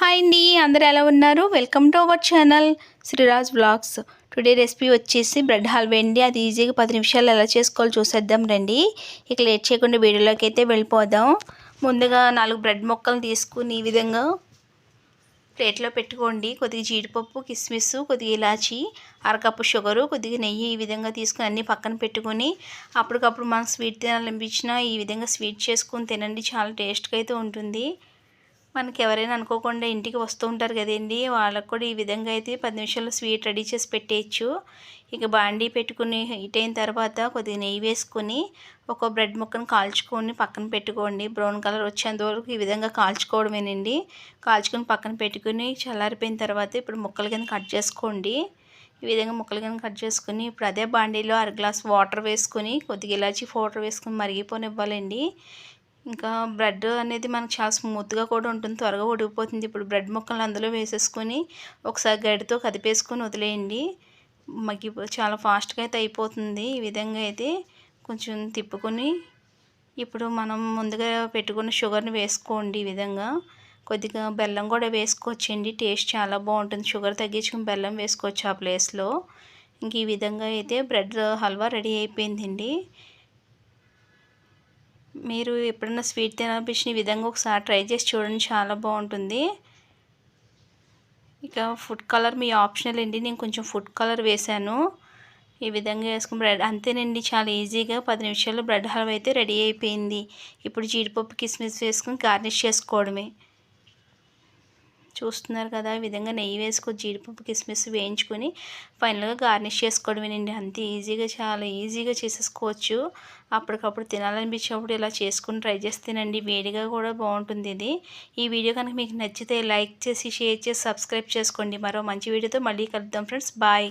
Hi అండి అందరు ఎలా ఉన్నారు? Welcome to our channel Sriraj blogs today recipe వచ్చేసి బ్రెడ్ హల్వా అండి. అది ఈజీగా పది నిమిషాలు ఎలా చేసుకోవాలో చూసేద్దాం రండి. ఇక లేట్ చేయకుండా వీడియోలోకి అయితే వెళ్ళిపోదాం. ముందుగా నాలుగు బ్రెడ్ మొక్కలు తీసుకుని ఈ విధంగా ప్లేట్లో పెట్టుకోండి. కొద్దిగా జీడిపప్పు కిస్మిస్ కొద్దిగా ఇలాచి అరకప్పు షుగరు కొద్దిగా నెయ్యి ఈ విధంగా తీసుకుని అన్నీ పక్కన పెట్టుకొని అప్పటికప్పుడు మనం స్వీట్ తినాలనిపించినా ఈ విధంగా స్వీట్ చేసుకుని తినండి. చాలా టేస్ట్గా అయితే ఉంటుంది. మనకి ఎవరైనా అనుకోకుండా ఇంటికి వస్తూ ఉంటారు కదండి. వాళ్ళకు కూడా ఈ విధంగా అయితే పది నిమిషాల్లో స్వీట్ రెడీ చేసి పెట్టేయచ్చు. ఇక బాండీ పెట్టుకుని హీట్ అయిన తర్వాత కొద్దిగా నెయ్యి వేసుకొని ఒక బ్రెడ్ ముక్కను కాల్చుకొని పక్కన పెట్టుకోండి. బ్రౌన్ కలర్ వచ్చేంత వరకు ఈ విధంగా కాల్చుకోవడమేనండి. కాల్చుకొని పక్కన పెట్టుకుని చల్లారిపోయిన తర్వాత ఇప్పుడు ముక్కలు కింద కట్ చేసుకోండి. ఈ విధంగా ముక్కలు కింద కట్ చేసుకుని ఇప్పుడు అదే బాండీలో అర గ్లాస్ వాటర్ వేసుకొని కొద్దిగా ఇలాచి పౌడర్ వేసుకొని మరిగిపోనివ్వాలండి. ఇంకా బ్రెడ్ అనేది మనకు చాలా స్మూత్గా కూడా ఉంటుంది. త్వరగా ఉడికిపోతుంది. ఇప్పుడు బ్రెడ్ ముక్కలు అందులో వేసేసుకొని ఒకసారి గడితో కదిపేసుకొని వదిలేయండి. మగ్గి చాలా ఫాస్ట్గా అయితే అయిపోతుంది. ఈ విధంగా అయితే కొంచెం తిప్పుకొని ఇప్పుడు మనం ముందుగా పెట్టుకున్న షుగర్ని వేసుకోండి ఈ విధంగా. కొద్దిగా బెల్లం కూడా వేసుకోవచ్చండి. టేస్ట్ చాలా బాగుంటుంది. షుగర్ తగ్గించుకుని బెల్లం వేసుకోవచ్చు ఆ ప్లేస్లో. ఇంక ఈ విధంగా అయితే బ్రెడ్ హల్వా రెడీ అయిపోయిందండి. మీరు ఎప్పుడన్నా స్వీట్ తినాలనిపించిన విధంగా ఒకసారి ట్రై చేసి చూడండి చాలా బాగుంటుంది. ఇక ఫుడ్ కలర్ మీ ఆప్షనల్ అండి నేను కొంచెం ఫుడ్ కలర్ వేశాను. ఈ విధంగా వేసుకుని బ్రెడ్ అంతేనండి చాలా ఈజీగా పది నిమిషాల్లో బ్రెడ్ హల్వా అయితే రెడీ అయిపోయింది. ఇప్పుడు జీడిపప్పు కిస్మిస్ వేసుకుని గార్నిష్ చేసుకోవడమే. చూస్తున్నారు కదా ఈ విధంగా నెయ్యి వేసుకొని జీడిపప్పు కిస్మిస్ వేయించుకొని ఫైనల్గా గార్నిష్ చేసుకోవడమేనండి అంతే ఈజీగా చాలా ఈజీగా చేసేసుకోవచ్చు. అప్పటికప్పుడు తినాలనిపించినప్పుడు ఇలా చేసుకుని ట్రై చేస్తేనండి వేడిగా కూడా బాగుంటుంది ఇది. ఈ వీడియో కనుక మీకు నచ్చితే లైక్ చేసి షేర్ చేసి సబ్స్క్రైబ్ చేసుకోండి. మరో మంచి వీడియోతో మళ్ళీ కలుద్దాం ఫ్రెండ్స్. బాయ్.